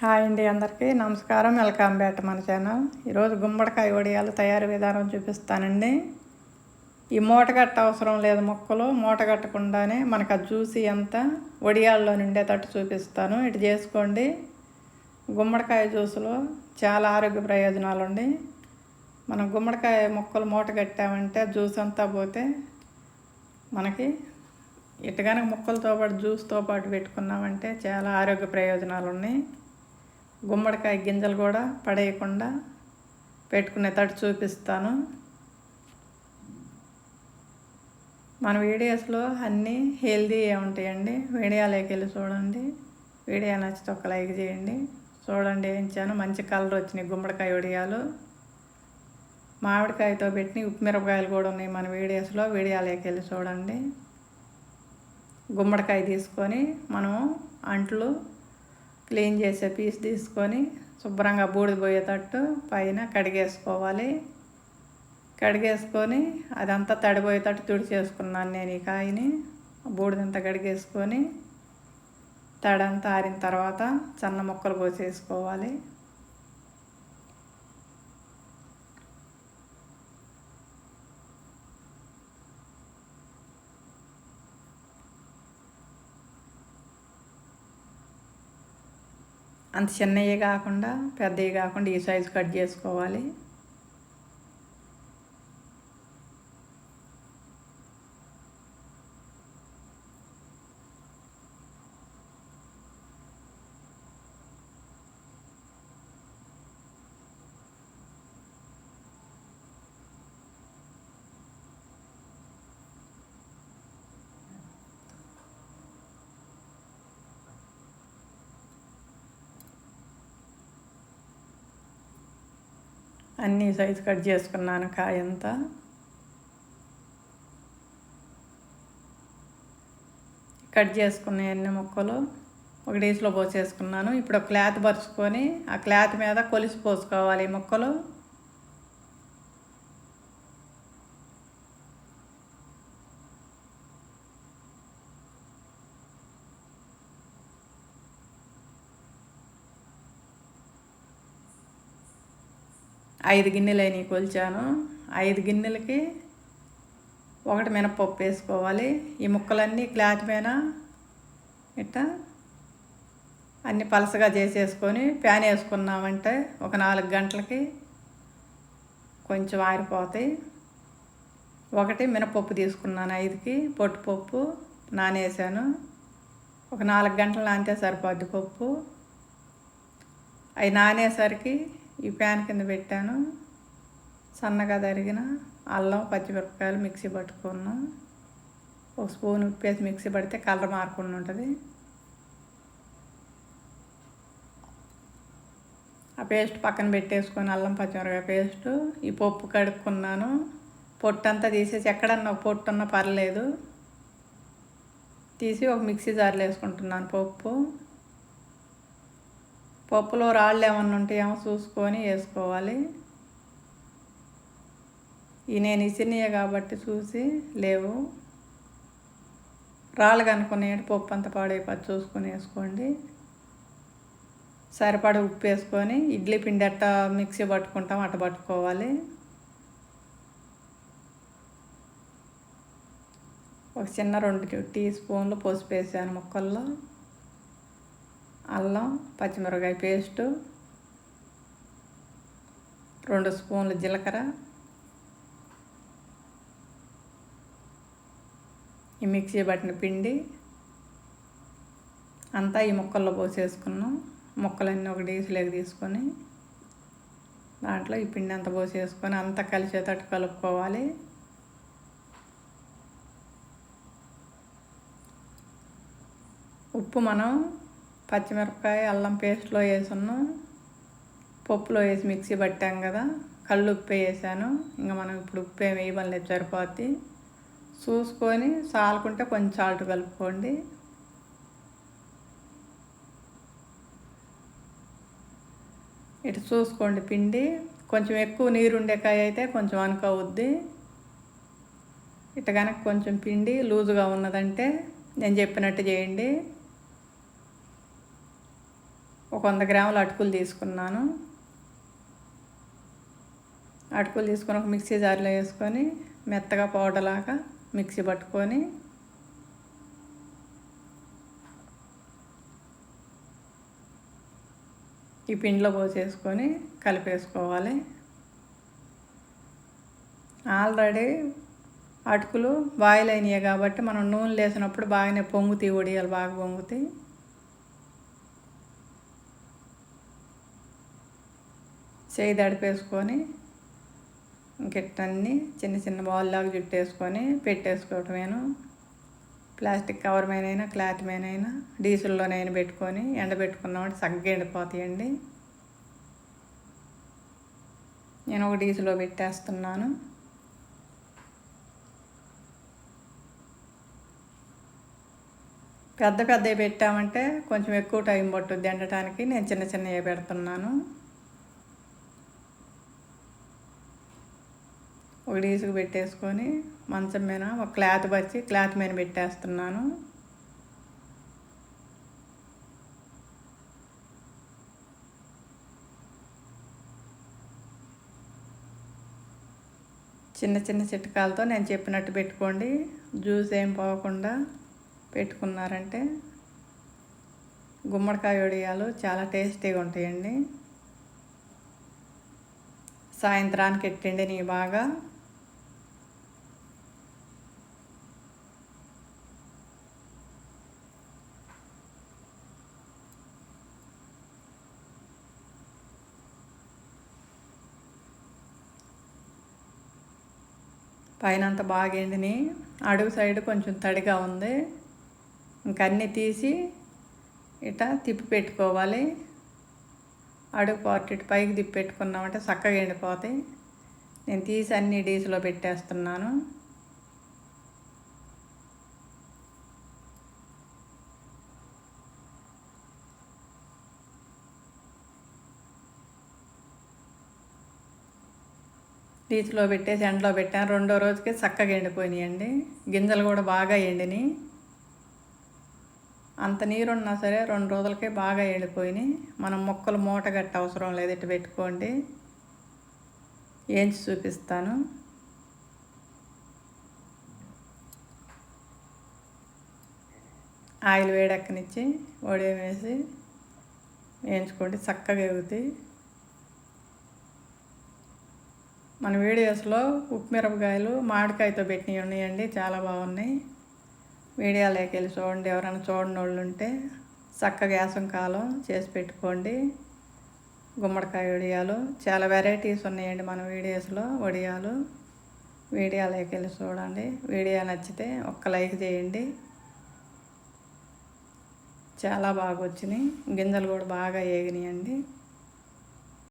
Hi అండి అందరికీ. నమస్కారం. వెల్కమ్ బ్యాక్ మన ఛానల్. ఈరోజు గుమ్మడికాయ వడియాలు తయారు విధానం చూపిస్తానండి. ఈ మూటగట్ట అవసరం లేదు మొక్కలు. మూట కట్టకుండానే మనకు ఆ జ్యూసీ అంతా వడియాల్లో నిండేటట్టు చూపిస్తాను. ఇటు చేసుకోండి. గుమ్మడికాయ జ్యూసులో చాలా ఆరోగ్య ప్రయోజనాలు ఉండి మనం గుమ్మడికాయ మొక్కలు మూట కట్టామంటే జ్యూస్ అంతా పోతే మనకి ఇటుగానే ముక్కలతో పాటు జ్యూస్తో పాటు పెట్టుకున్నామంటే చాలా ఆరోగ్య ప్రయోజనాలు ఉన్నాయి గుమ్మడికాయ గింజలు కూడా పడేయకుండా పెట్టుకునే తట్టు చూపిస్తాను. మన వీడియోస్లో అన్నీ హెల్దీ ఉంటాయండి. వీడియోలోకి వెళ్ళి చూడండి. వీడియో నచ్చితే ఒక లైక్ చేయండి. చూడండి వేయించాను మంచి కలర్ వచ్చినాయి గుమ్మడికాయ వడియాలు. మామిడికాయతో పెట్టిన ఉప్పుమిరపకాయలు కూడా ఉన్నాయి మన వీడియోస్లో. వీడియోలోకి వెళ్ళి చూడండి. గుమ్మడికాయ తీసుకొని మనం అంట్లు క్లీన్ చేసే పీస్ తీసుకొని శుభ్రంగా బూడిద పోయేటట్టు పైన కడిగేసుకోవాలి. కడిగేసుకొని అదంతా తడిపోయేటట్టు తుడిచేసుకున్నాను నేను ఈ కాయని. బూడిదంతా కడిగేసుకొని తడంతా ఆరిన తర్వాత సన్న ముక్కలు కోసేసుకోవాలి అంత చిన్నవి కాకుండా పెద్దవి కాకుండా ఈ సైజు కట్ చేసుకోవాలి. అన్నీ సైజు కట్ చేసుకున్నాను కాయంతా. కట్ చేసుకున్న అన్ని ముక్కలు ఒక డీస్లో పోసేసుకున్నాను. ఇప్పుడు క్లాత్ పరుచుకొని ఆ క్లాత్ మీద కొలిసి పోసుకోవాలి ఈ ముక్కలు. ఐదు గిన్నెలు అయినాయి కొలిచాను. ఐదు గిన్నెలకి ఒకటి మినపప్పు వేసుకోవాలి. ఈ ముక్కలన్నీ క్లాత్ మీద ఇట్ట అన్ని పలసగా చేసేసుకొని ప్యాన్ వేసుకున్నామంటే ఒక నాలుగు గంటలకి కొంచెం ఆరిపోతాయి. ఒకటి మినపప్పు తీసుకున్నాను ఐదుకి. పొట్టుపప్పు నానేసాను. ఒక నాలుగు గంటలు నానితే సరిపోద్ది పప్పు. అవి నానేసరికి ఈ ప్యాన్ కింద పెట్టాను. సన్నగా తరిగిన అల్లం పచ్చిమిరపకాయలు మిక్సీ పట్టుకున్నాం. ఒక స్పూన్ ఉప్పేసి మిక్సీ పడితే కలర్ మారకుండా ఉంటుంది. ఆ పేస్ట్ పక్కన పెట్టేసుకొని అల్లం పచ్చిమిరపకాయ పేస్ట్ ఈ పప్పు కడుక్కున్నాను. పొట్టు అంతా తీసేసి ఎక్కడన్నా ఒక పొట్టు ఉన్నా పర్లేదు. తీసి ఒక మిక్సీ జార్లో వేసుకుంటున్నాను పప్పు. పప్పులో రాళ్ళు ఏమన్నా ఉంటాయేమో చూసుకొని వేసుకోవాలి. ఈ నేను ఇసినయే కాబట్టి చూసి లేవు. రాళ్ళు కనుక్కునే పప్పు అంత పాడైపోయి చూసుకొని వేసుకోండి. సరిపడా ఉప్పు వేసుకొని ఇడ్లీ పిండి అట్ట మిక్సీ పట్టుకుంటాం అట్ట పట్టుకోవాలి. ఒక చిన్న రెండు టీ స్పూన్లు పసుపు వేసాను ముక్కల్లో. అల్లం పచ్చిమిరపకాయ పేస్టు రెండు స్పూన్లు జీలకర్ర ఈ మిక్సీ పట్టిన పిండి అంతా ఈ ముక్కల్లో పోసేసుకున్నాం. ముక్కలన్నీ ఒక డీసులోకి తీసుకొని దాంట్లో ఈ పిండి అంతా పోసేసుకొని అంతా కలిసేటట్టు కలుపుకోవాలి. ఉప్పు మనం పచ్చిమిరపకాయ అల్లం పేస్ట్లో వేసున్నాం. పప్పులో వేసి మిక్సీ పట్టాం కదా. కళ్ళు ఉప్పు వేసాను ఇంకా మనం ఇప్పుడు ఉప్పు ఏమి వేయబడలేదు సరిపోద్ది. చూసుకొని సాలుకుంటే కొంచెం సాల్ట్ కలుపుకోండి. ఇటు చూసుకోండి పిండి. కొంచెం ఎక్కువ నీరు ఉండే కాయ అయితే కొంచెం అనుకోవద్ది ఇటు కనుక కొంచెం పిండి లూజుగా ఉన్నదంటే నేను చెప్పినట్టు చేయండి. ఒక వంద గ్రాముల అటుకులు తీసుకున్నాను. అటుకులు తీసుకొని ఒక మిక్సీ జార్లో వేసుకొని మెత్తగా పౌడర్ లాగా మిక్సీ పట్టుకొని ఈ పిండిలో పోసేసుకొని కలిపేసుకోవాలి. ఆల్రెడీ అటుకులు బాయిల్ అయినాయి కాబట్టి మనం నూనె లేసినప్పుడు బాగానే పొంగుతాయి ఒడియాలి బాగా పొంగుతాయి. చేయి దడిపేసుకొని ఇంకెట్టన్నీ చిన్న చిన్న బాల్లాగా జుట్టేసుకొని పెట్టేసుకోవటమేను. ప్లాస్టిక్ కవర్ మీదైనా క్లాత్ మీదైనా డీజిల్లోనైనా పెట్టుకొని ఎండబెట్టుకున్నామంటే సగ్గా ఎండిపోతాయండి. నేను ఒక డీజిల్లో పెట్టేస్తున్నాను. పెద్ద పెద్దవి పెట్టామంటే కొంచెం ఎక్కువ టైం పట్టుద్ది ఎండటానికి. నేను చిన్న చిన్నవి పెడుతున్నాను. ఒక డీసుకు పెట్టేసుకొని మంచం మీద ఒక క్లాత్ పచ్చి క్లాత్ మీద పెట్టేస్తున్నాను. చిన్న చిన్న చిట్కాలతో నేను చెప్పినట్టు పెట్టుకోండి. జ్యూస్ ఏం పోకుండా పెట్టుకున్నారంటే గుమ్మడికాయ వడియాలు చాలా టేస్టీగా ఉంటాయండి. సాయంత్రానికి ఎట్టండి నీ బాగా? పైన అంతా బాగా ఎండిని అడుగు సైడ్ కొంచెం తడిగా ఉంది. ఇంకన్నీ తీసి ఇట తిప్పి పెట్టుకోవాలి. అడుగు పార్ట్ ఇటు పైకి తిప్పి పెట్టుకున్నామంటే చక్కగా ఎండిపోతాయి. నేను తీసి అన్ని డీస్లో పెట్టేస్తున్నాను. రీతిలో పెట్టేసి ఎండలో పెట్టాను. రెండో రోజుకి చక్కగా ఎండిపోయినాయండి. గింజలు కూడా బాగా ఎండినాయి. అంత నీరున్నా సరే రెండు రోజులకే బాగా ఎండిపోయినాయి. మనం మొక్కలు మూట గట్ట అవసరం లేదు. ఇటు పెట్టుకోండి. ఏంచి చూపిస్తాను. ఆయిల్ వేడెక్కనిచ్చి వడియం వేసి వేయించుకోండి. చక్కగా ఎగుతాయి. మన వీడియోస్లో ఉప్పు మిరపకాయలు మామిడికాయతో పెట్టినవి ఉన్నాయండి చాలా బాగున్నాయి. వీడియోలోకి వెళ్ళి చూడండి ఎవరైనా చూడని వాళ్ళు ఉంటే చక్కగా గ్యాసం కాలం చేసి పెట్టుకోండి. గుమ్మడికాయ వడియాలు చాలా వెరైటీస్ ఉన్నాయండి మన వీడియోస్లో వడియాలు. వీడియోలోకి వెళ్ళి చూడండి వీడియో నచ్చితే ఒక్క లైక్ చేయండి. చాలా బాగా వచ్చినాయి గింజలు కూడా బాగా ఏగినాయండి.